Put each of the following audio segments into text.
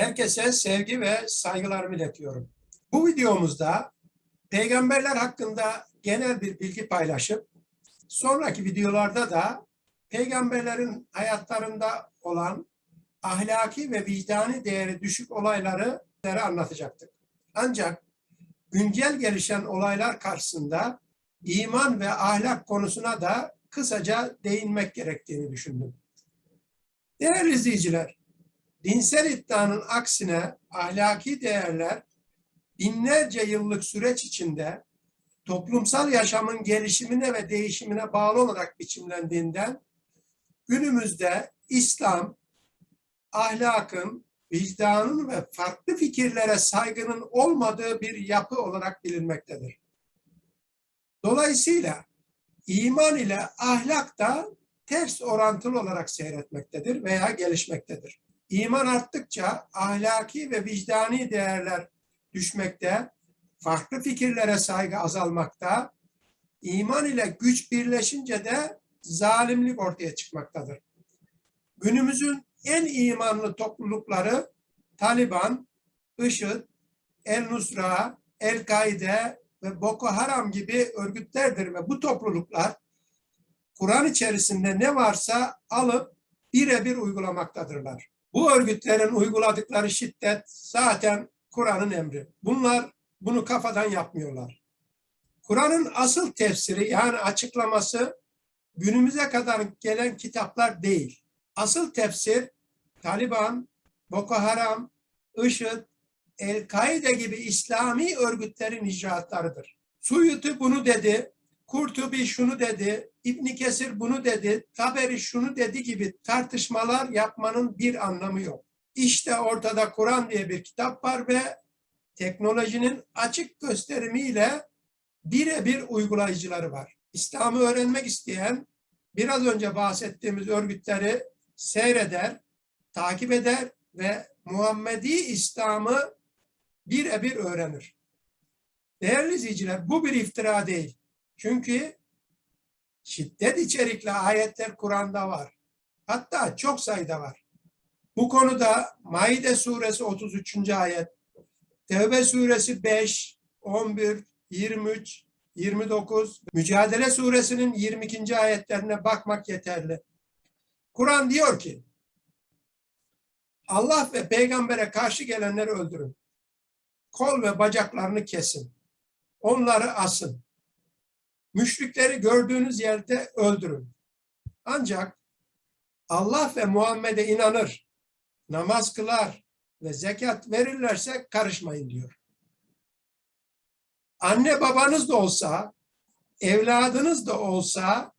Herkese sevgi ve saygılarımı iletiyorum. Bu videomuzda peygamberler hakkında genel bir bilgi paylaşıp sonraki videolarda da peygamberlerin hayatlarında olan ahlaki ve vicdani değeri düşük olayları anlatacaktık. Ancak güncel gelişen olaylar karşısında iman ve ahlak konusuna da kısaca değinmek gerektiğini düşündüm. Değerli izleyiciler, dinsel iddianın aksine ahlaki değerler binlerce yıllık süreç içinde toplumsal yaşamın gelişimine ve değişimine bağlı olarak biçimlendiğinden günümüzde İslam ahlakın, vicdanın ve farklı fikirlere saygının olmadığı bir yapı olarak bilinmektedir. Dolayısıyla iman ile ahlak da ters orantılı olarak seyretmektedir veya gelişmektedir. İman arttıkça ahlaki ve vicdani değerler düşmekte, farklı fikirlere saygı azalmakta, iman ile güç birleşince de zalimlik ortaya çıkmaktadır. Günümüzün en imanlı toplulukları Taliban, IŞİD, El-Nusra, El-Kaide ve Boko Haram gibi örgütlerdir ve bu topluluklar Kur'an içerisinde ne varsa alıp birebir uygulamaktadırlar. Bu örgütlerin uyguladıkları şiddet zaten Kur'an'ın emri. Bunlar bunu kafadan yapmıyorlar. Kur'an'ın asıl tefsiri yani açıklaması günümüze kadar gelen kitaplar değil. Asıl tefsir Taliban, Boko Haram, IŞİD, El-Kaide gibi İslami örgütlerin icraatlarıdır. Suyuti bunu dedi, Kurtubi şunu dedi, İbn Kesir bunu dedi, Taberi şunu dedi gibi tartışmalar yapmanın bir anlamı yok. İşte ortada Kur'an diye bir kitap var ve teknolojinin açık gösterimiyle birebir uygulayıcıları var. İslam'ı öğrenmek isteyen biraz önce bahsettiğimiz örgütleri seyreder, takip eder ve Muhammedi İslam'ı birebir öğrenir. Değerli izleyiciler bu bir iftira değil. Çünkü şiddet içerikli ayetler Kur'an'da var. Hatta çok sayıda var. Bu konuda Maide suresi 33. ayet, Tevbe suresi 5, 11, 23, 29, Mücadele suresinin 22. ayetlerine bakmak yeterli. Kur'an diyor ki, Allah ve peygambere karşı gelenleri öldürün. Kol ve bacaklarını kesin. Onları asın. Müşrikleri gördüğünüz yerde öldürün. Ancak Allah ve Muhammed'e inanır, namaz kılar ve zekat verirlerse karışmayın diyor. Anne babanız da olsa, evladınız da olsa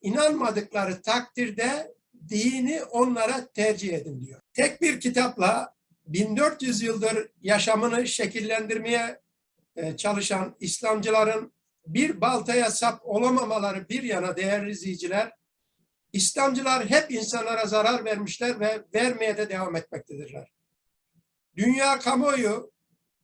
inanmadıkları takdirde dini onlara tercih edin diyor. Tek bir kitapla 1400 yıldır yaşamını şekillendirmeye e, çalışan İslamcıların bir baltaya sap olamamaları bir yana değerli izleyiciler, İslamcılar hep insanlara zarar vermişler ve vermeye de devam etmektedirler. Dünya kamuoyu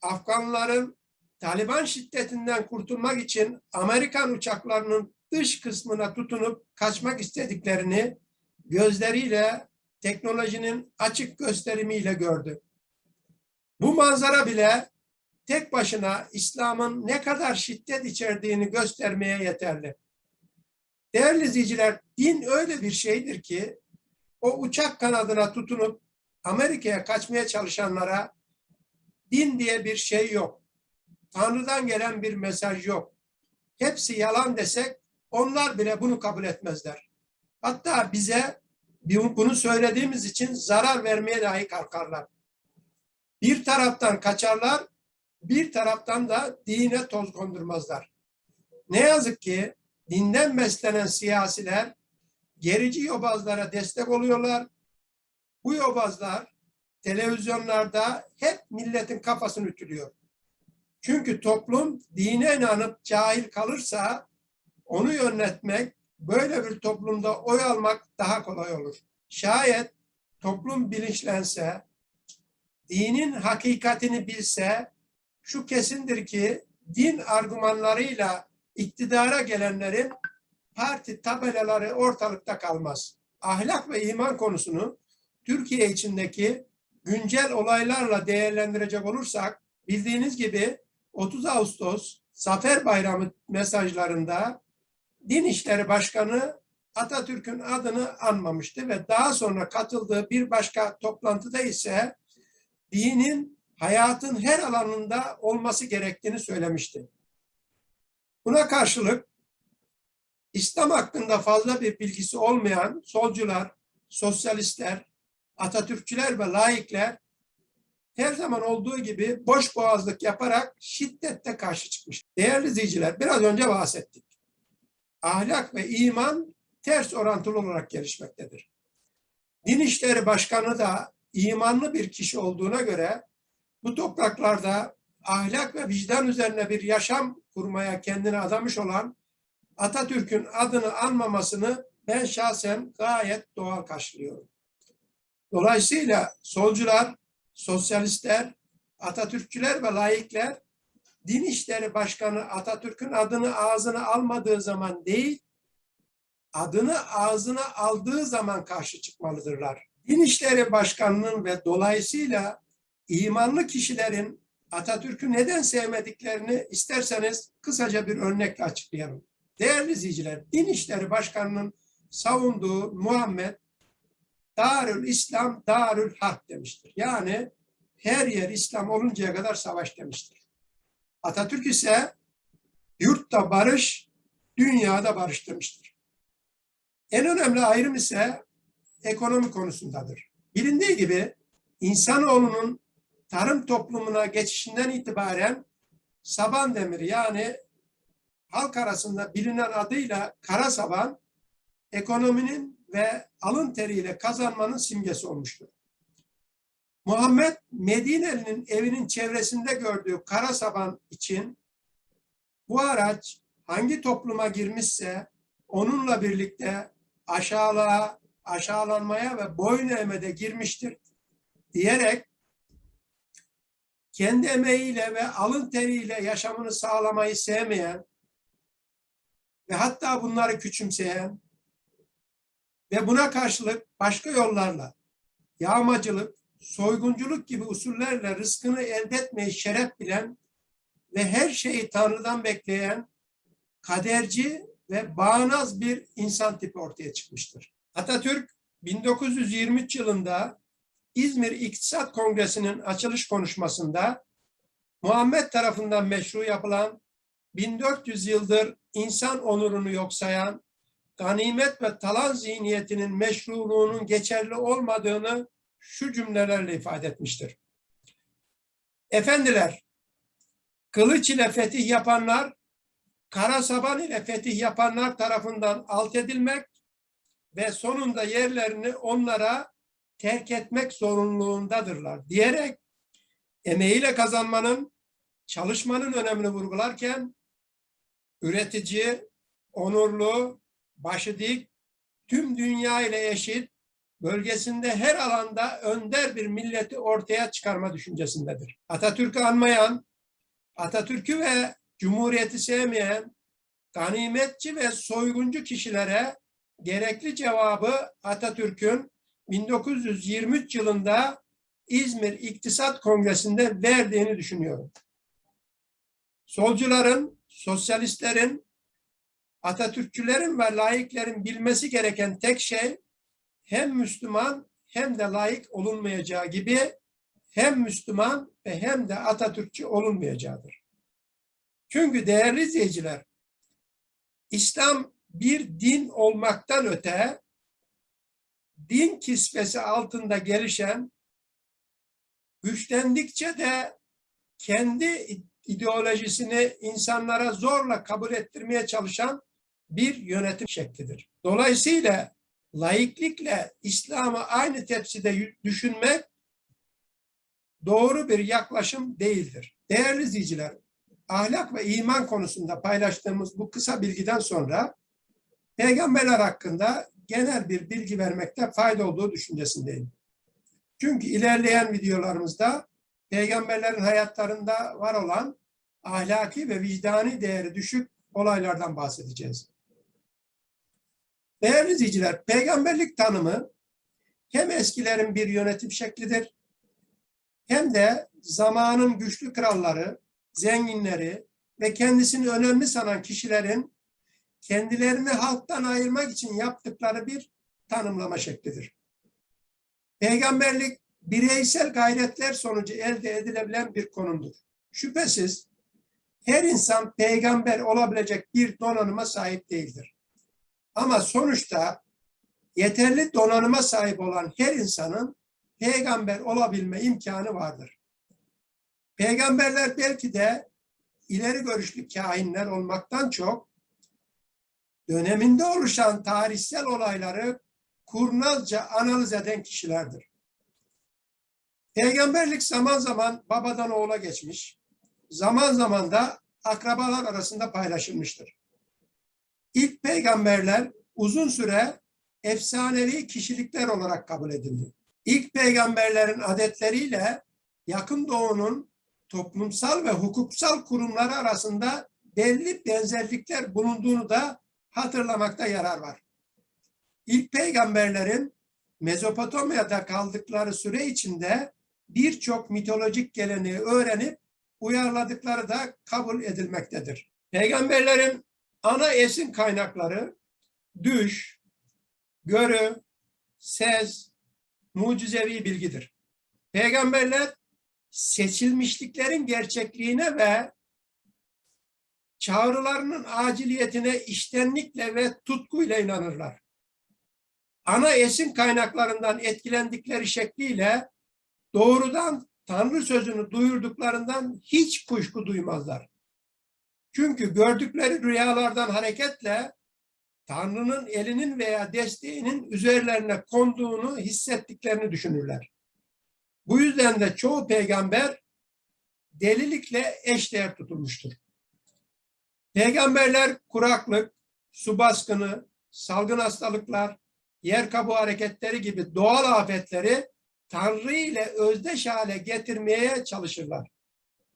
Afganların Taliban şiddetinden kurtulmak için Amerikan uçaklarının dış kısmına tutunup kaçmak istediklerini gözleriyle teknolojinin açık gösterimiyle gördü. Bu manzara bile tek başına İslam'ın ne kadar şiddet içerdiğini göstermeye yeterli. Değerli izleyiciler, din öyle bir şeydir ki o uçak kanadına tutunup Amerika'ya kaçmaya çalışanlara din diye bir şey yok. Tanrı'dan gelen bir mesaj yok. Hepsi yalan desek onlar bile bunu kabul etmezler. Hatta bize bunu söylediğimiz için zarar vermeye dahi kalkarlar. Bir taraftan kaçarlar, bir taraftan da dine toz kondurmazlar. Ne yazık ki dinden beslenen siyasiler gerici yobazlara destek oluyorlar. Bu yobazlar televizyonlarda hep milletin kafasını ütülüyor. Çünkü toplum dine inanıp cahil kalırsa onu yönetmek, böyle bir toplumda oy almak daha kolay olur. Şayet toplum bilinçlense, dinin hakikatini bilse, şu kesindir ki din argümanlarıyla iktidara gelenlerin parti tabelaları ortalıkta kalmaz. Ahlak ve iman konusunu Türkiye içindeki güncel olaylarla değerlendirecek olursak bildiğiniz gibi 30 Ağustos Zafer Bayramı mesajlarında Din İşleri Başkanı Atatürk'ün adını anmamıştı ve daha sonra katıldığı bir başka toplantıda ise dinin hayatın her alanında olması gerektiğini söylemişti. Buna karşılık İslam hakkında fazla bir bilgisi olmayan solcular, sosyalistler, Atatürkçüler ve laikler her zaman olduğu gibi boş boğazlık yaparak şiddetle karşı çıkmış. Değerli izleyiciler, biraz önce bahsettik. Ahlak ve iman ters orantılı olarak gelişmektedir. Din İşleri Başkanı da imanlı bir kişi olduğuna göre bu topraklarda ahlak ve vicdan üzerine bir yaşam kurmaya kendini adamış olan Atatürk'ün adını anmamasını ben şahsen gayet doğal karşılıyorum. Dolayısıyla solcular, sosyalistler, Atatürkçüler ve laikler Din İşleri Başkanı Atatürk'ün adını ağzına almadığı zaman değil, adını ağzına aldığı zaman karşı çıkmalıdırlar. Din İşleri Başkanı'nın ve dolayısıyla imanlı kişilerin Atatürk'ü neden sevmediklerini isterseniz kısaca bir örnekle açıklayalım. Değerli izleyiciler, Din İşleri Başkanı'nın savunduğu Muhammed Darül İslam, Darül Harp demiştir. Yani her yer İslam oluncaya kadar savaş demiştir. Atatürk ise yurtta barış, dünyada barış demiştir. En önemli ayrım ise ekonomi konusundadır. Bilindiği gibi insanoğlunun tarım toplumuna geçişinden itibaren saban demiri yani halk arasında bilinen adıyla kara saban ekonominin ve alın teriyle kazanmanın simgesi olmuştur. Muhammed Medineli'nin evinin çevresinde gördüğü kara saban için bu araç hangi topluma girmişse onunla birlikte aşağılığa, aşağılanmaya ve boyun eğmede girmiştir diyerek kendi emeğiyle ve alın teriyle yaşamını sağlamayı sevmeyen ve hatta bunları küçümseyen ve buna karşılık başka yollarla yağmacılık, soygunculuk gibi usullerle rızkını elde etmeyi şeref bilen ve her şeyi Tanrı'dan bekleyen kaderci ve bağnaz bir insan tipi ortaya çıkmıştır. Atatürk 1923 yılında İzmir İktisat Kongresi'nin açılış konuşmasında Muhammed tarafından meşru yapılan 1400 yıldır insan onurunu yok sayan ganimet ve talan zihniyetinin meşruluğunun geçerli olmadığını şu cümlelerle ifade etmiştir. Efendiler, kılıç ile fetih yapanlar, kara saban ile fetih yapanlar tarafından alt edilmek ve sonunda yerlerini onlara terk etmek zorunluluğundadırlar diyerek emeğiyle kazanmanın, çalışmanın önemini vurgularken üretici, onurlu, başı dik, tüm dünya ile eşit, bölgesinde her alanda önder bir milleti ortaya çıkarma düşüncesindedir. Atatürk'ü anmayan, Atatürk'ü ve Cumhuriyeti sevmeyen, ganimetçi ve soyguncu kişilere gerekli cevabı Atatürk'ün 1923 yılında İzmir İktisat Kongresi'nde verdiğini düşünüyorum. Solcuların, sosyalistlerin, Atatürkçülerin ve laiklerin bilmesi gereken tek şey hem Müslüman hem de laik olunmayacağı gibi hem Müslüman ve hem de Atatürkçü olunmayacağıdır. Çünkü değerli izleyiciler, İslam bir din olmaktan öte din kisvesi altında gelişen güçlendikçe de kendi ideolojisini insanlara zorla kabul ettirmeye çalışan bir yönetim şeklidir. Dolayısıyla laiklikle İslam'ı aynı tepside düşünmek doğru bir yaklaşım değildir. Değerli izleyiciler, ahlak ve iman konusunda paylaştığımız bu kısa bilgiden sonra peygamberler hakkında genel bir bilgi vermekte fayda olduğu düşüncesindeyim. Çünkü ilerleyen videolarımızda peygamberlerin hayatlarında var olan ahlaki ve vicdani değeri düşük olaylardan bahsedeceğiz. Değerli izleyiciler, peygamberlik tanımı hem eskilerin bir yönetim şeklidir hem de zamanın güçlü kralları, zenginleri ve kendisini önemli sanan kişilerin kendilerini halktan ayırmak için yaptıkları bir tanımlama şeklidir. Peygamberlik bireysel gayretler sonucu elde edilebilen bir konumdur. Şüphesiz her insan peygamber olabilecek bir donanıma sahip değildir. Ama sonuçta yeterli donanıma sahip olan her insanın peygamber olabilme imkanı vardır. Peygamberler belki de ileri görüşlü kahinler olmaktan çok döneminde oluşan tarihsel olayları kurnazca analiz eden kişilerdir. Peygamberlik zaman zaman babadan oğula geçmiş, zaman zaman da akrabalar arasında paylaşılmıştır. İlk peygamberler uzun süre efsanevi kişilikler olarak kabul edildi. İlk peygamberlerin adetleriyle yakın doğunun toplumsal ve hukuksal kurumları arasında belli benzerlikler bulunduğunu da hatırlamakta yarar var. İlk peygamberlerin Mezopotamya'da kaldıkları süre içinde birçok mitolojik geleneği öğrenip uyarladıkları da kabul edilmektedir. Peygamberlerin ana esin kaynakları düş, görü, ses, mucizevi bilgidir. Peygamberler seçilmişliklerin gerçekliğine ve çağrılarının aciliyetine iştenlikle ve tutkuyla inanırlar. Ana esin kaynaklarından etkilendikleri şekliyle doğrudan Tanrı sözünü duyurduklarından hiç kuşku duymazlar. Çünkü gördükleri rüyalardan hareketle Tanrı'nın elinin veya desteğinin üzerlerine konduğunu hissettiklerini düşünürler. Bu yüzden de çoğu peygamber delilikle eşdeğer tutulmuştur. Peygamberler kuraklık, su baskını, salgın hastalıklar, yer kabuğu hareketleri gibi doğal afetleri Tanrı ile özdeş hale getirmeye çalışırlar.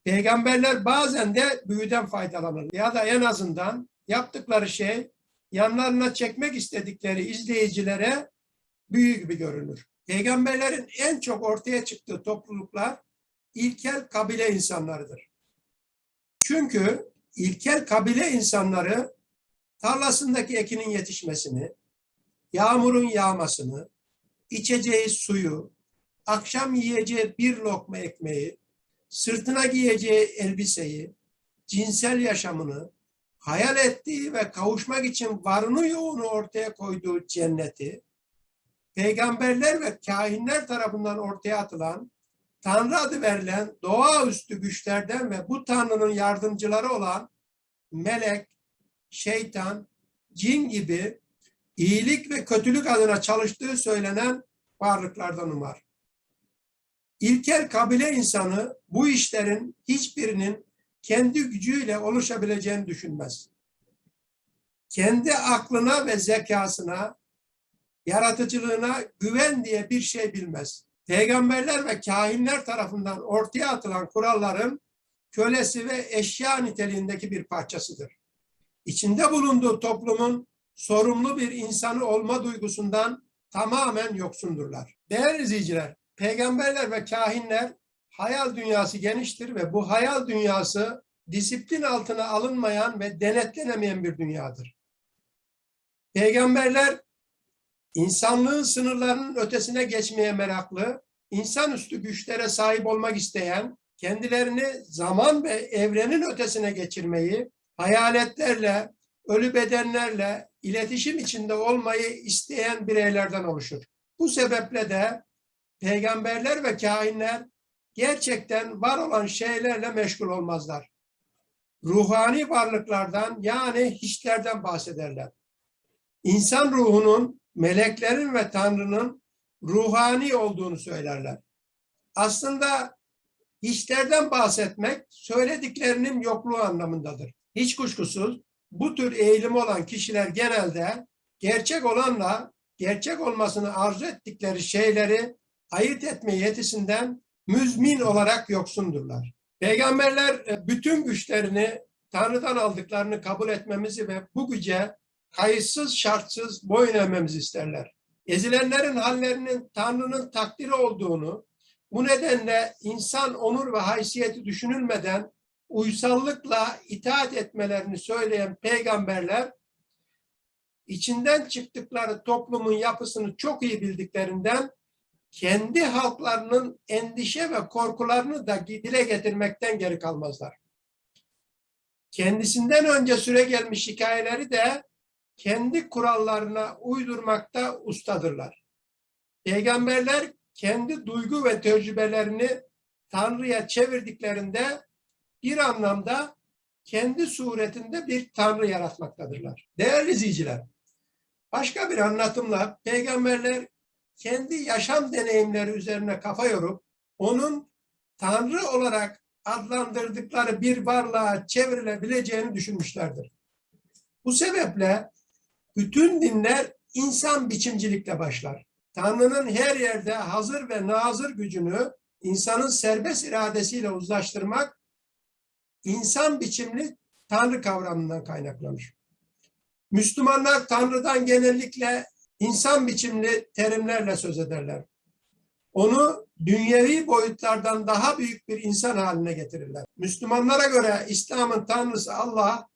Peygamberler bazen de büyüden faydalanır ya da en azından yaptıkları şey yanlarına çekmek istedikleri izleyicilere büyü gibi görünür. Peygamberlerin en çok ortaya çıktığı topluluklar ilkel kabile insanlarıdır. Çünkü ilkel kabile insanları tarlasındaki ekinin yetişmesini, yağmurun yağmasını, içeceği suyu, akşam yiyeceği bir lokma ekmeği, sırtına giyeceği elbiseyi, cinsel yaşamını, hayal ettiği ve kavuşmak için varını yoğunu ortaya koyduğu cenneti, peygamberler ve kahinler tarafından ortaya atılan, Tanrı adı verilen doğaüstü güçlerden ve bu Tanrı'nın yardımcıları olan melek, şeytan, cin gibi iyilik ve kötülük adına çalıştığı söylenen varlıklardan umar. İlkel kabile insanı bu işlerin hiçbirinin kendi gücüyle oluşabileceğini düşünmez. Kendi aklına ve zekasına, yaratıcılığına güven diye bir şey bilmez. Peygamberler ve kahinler tarafından ortaya atılan kuralların kölesi ve eşya niteliğindeki bir parçasıdır. İçinde bulunduğu toplumun sorumlu bir insanı olma duygusundan tamamen yoksundurlar. Değerli izleyiciler, peygamberler ve kahinler hayal dünyası geniştir ve bu hayal dünyası disiplin altına alınmayan ve denetlenemeyen bir dünyadır. Peygamberler insanlığın sınırlarının ötesine geçmeye meraklı, insanüstü güçlere sahip olmak isteyen, kendilerini zaman ve evrenin ötesine geçirmeyi, hayaletlerle, ölü bedenlerle iletişim içinde olmayı isteyen bireylerden oluşur. Bu sebeple de peygamberler ve kahinler gerçekten var olan şeylerle meşgul olmazlar. Ruhani varlıklardan yani hiçlerden bahsederler. İnsan ruhunun, meleklerin ve Tanrı'nın ruhani olduğunu söylerler. Aslında hiçlerden bahsetmek söylediklerinin yokluğu anlamındadır. Hiç kuşkusuz bu tür eğilim olan kişiler genelde gerçek olanla gerçek olmasını arzu ettikleri şeyleri ayırt etme yetisinden müzmin olarak yoksundurlar. Peygamberler e, bütün güçlerini Tanrı'dan aldıklarını kabul etmemizi ve bu güce kayıtsız şartsız boyun eğmemizi isterler. Ezilenlerin hallerinin Tanrı'nın takdiri olduğunu, Bu nedenle insan onur ve haysiyeti düşünülmeden uysallıkla itaat etmelerini söyleyen peygamberler içinden çıktıkları toplumun yapısını çok iyi bildiklerinden kendi halklarının endişe ve korkularını da dile getirmekten geri kalmazlar. Kendisinden önce süre gelmiş hikayeleri de kendi kurallarına uydurmakta ustadırlar. Peygamberler kendi duygu ve tecrübelerini Tanrı'ya çevirdiklerinde bir anlamda kendi suretinde bir Tanrı yaratmaktadırlar. Değerli izleyiciler, başka bir anlatımla peygamberler kendi yaşam deneyimleri üzerine kafa yorup onun Tanrı olarak adlandırdıkları bir varlığa çevrilebileceğini düşünmüşlerdir. Bu sebeple bütün dinler insan biçimcilikle başlar. Tanrı'nın her yerde hazır ve nazır gücünü insanın serbest iradesiyle uzlaştırmak insan biçimli Tanrı kavramından kaynaklanır. Müslümanlar Tanrı'dan genellikle insan biçimli terimlerle söz ederler. Onu dünyevi boyutlardan daha büyük bir insan haline getirirler. Müslümanlara göre İslam'ın Tanrısı Allah,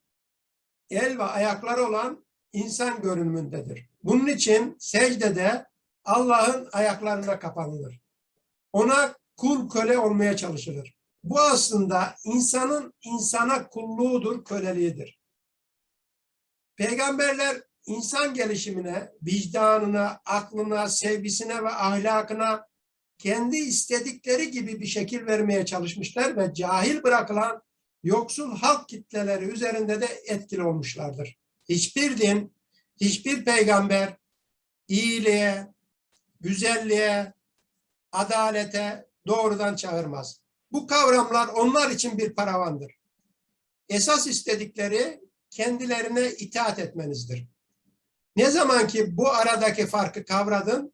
el ve ayakları olan insan görünümündedir. Bunun için secdede Allah'ın ayaklarına kapanılır. Ona kul köle olmaya çalışılır. Bu aslında insanın insana kulluğudur, köleliğidir. Peygamberler insan gelişimine, vicdanına, aklına, sevgisine ve ahlakına kendi istedikleri gibi bir şekil vermeye çalışmışlar ve cahil bırakılan yoksul halk kitleleri üzerinde de etkili olmuşlardır. Hiçbir din, hiçbir peygamber iyiliğe, güzelliğe, adalete doğrudan çağırmaz. Bu kavramlar onlar için bir paravandır. Esas istedikleri kendilerine itaat etmenizdir. Ne zaman ki bu aradaki farkı kavradın,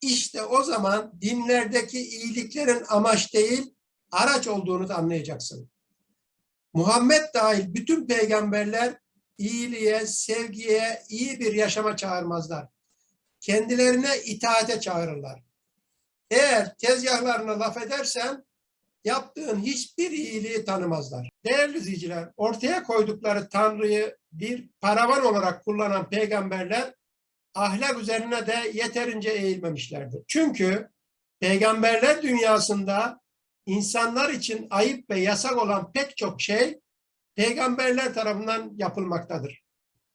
işte o zaman dinlerdeki iyiliklerin amaç değil, araç olduğunu da anlayacaksın. Muhammed dahil bütün peygamberler iyiliğe, sevgiye, iyi bir yaşama çağırmazlar. Kendilerine itaate çağırırlar. Eğer tezgahlarına laf edersen yaptığın hiçbir iyiliği tanımazlar. Değerli izleyiciler, ortaya koydukları Tanrı'yı bir paravan olarak kullanan peygamberler ahlak üzerine de yeterince eğilmemişlerdir. Çünkü peygamberler dünyasında insanlar için ayıp ve yasak olan pek çok şey peygamberler tarafından yapılmaktadır.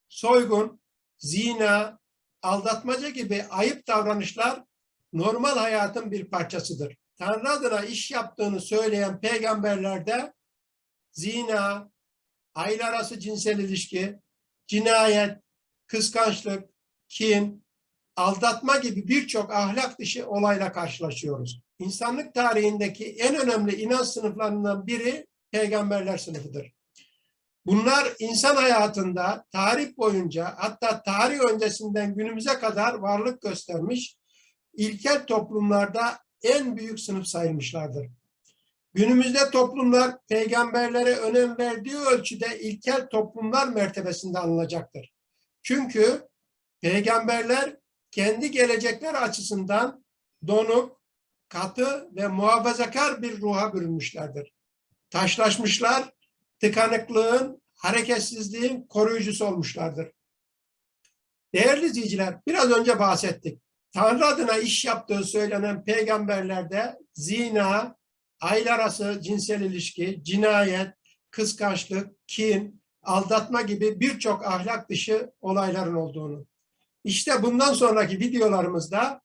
Soygun, zina, aldatmaca gibi ayıp davranışlar normal hayatın bir parçasıdır. Tanrı adına iş yaptığını söyleyen peygamberlerde zina, aile arası cinsel ilişki, cinayet, kıskançlık, kin, aldatma gibi birçok ahlak dışı olayla karşılaşıyoruz. İnsanlık tarihindeki en önemli inanç sınıflarından biri peygamberler sınıfıdır. Bunlar insan hayatında tarih boyunca hatta tarih öncesinden günümüze kadar varlık göstermiş ilkel toplumlarda en büyük sınıf sayılmışlardır. Günümüzde toplumlar peygamberlere önem verdiği ölçüde ilkel toplumlar mertebesinde alınacaktır. Çünkü peygamberler kendi gelecekler açısından donuk, katı ve muhafazakar bir ruha bürünmüşlerdir. Taşlaşmışlar, tıkanıklığın, hareketsizliğin koruyucusu olmuşlardır. Değerli izleyiciler, biraz önce bahsettik. Tanrı adına iş yaptığı söylenen peygamberlerde zina, aile arası cinsel ilişki, cinayet, kıskançlık, kin, aldatma gibi birçok ahlak dışı olayların olduğunu. İşte bundan sonraki videolarımızda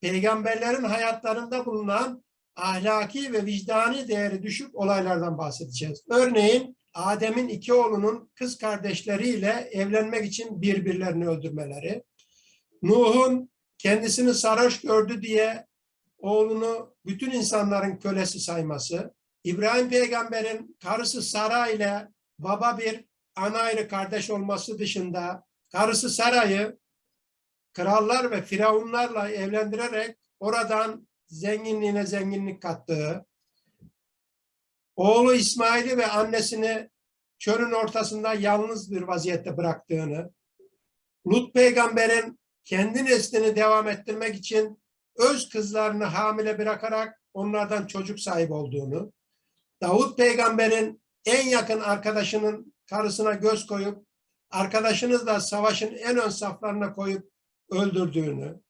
peygamberlerin hayatlarında bulunan ahlaki ve vicdani değeri düşük olaylardan bahsedeceğiz. Örneğin Adem'in iki oğlunun kız kardeşleriyle evlenmek için birbirlerini öldürmeleri, Nuh'un kendisini sarhoş gördü diye oğlunu bütün insanların kölesi sayması, İbrahim peygamberin karısı Sara ile baba bir ana ayrı kardeş olması dışında karısı Sara'yı krallar ve firavunlarla evlendirerek oradan zenginliğine zenginlik kattığı, oğlu İsmail'i ve annesini çölün ortasında yalnız bir vaziyette bıraktığını, Lut peygamberin kendi neslini devam ettirmek için öz kızlarını hamile bırakarak onlardan çocuk sahibi olduğunu, Davut peygamberin en yakın arkadaşının karısına göz koyup arkadaşınızla savaşın en ön saflarına koyup öldürdüğünü,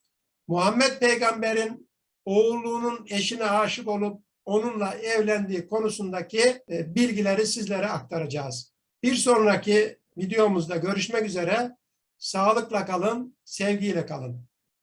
Muhammed peygamberin oğulluğunun eşine aşık olup onunla evlendiği konusundaki e, bilgileri sizlere aktaracağız. Bir sonraki videomuzda görüşmek üzere. Sağlıkla kalın, sevgiyle kalın.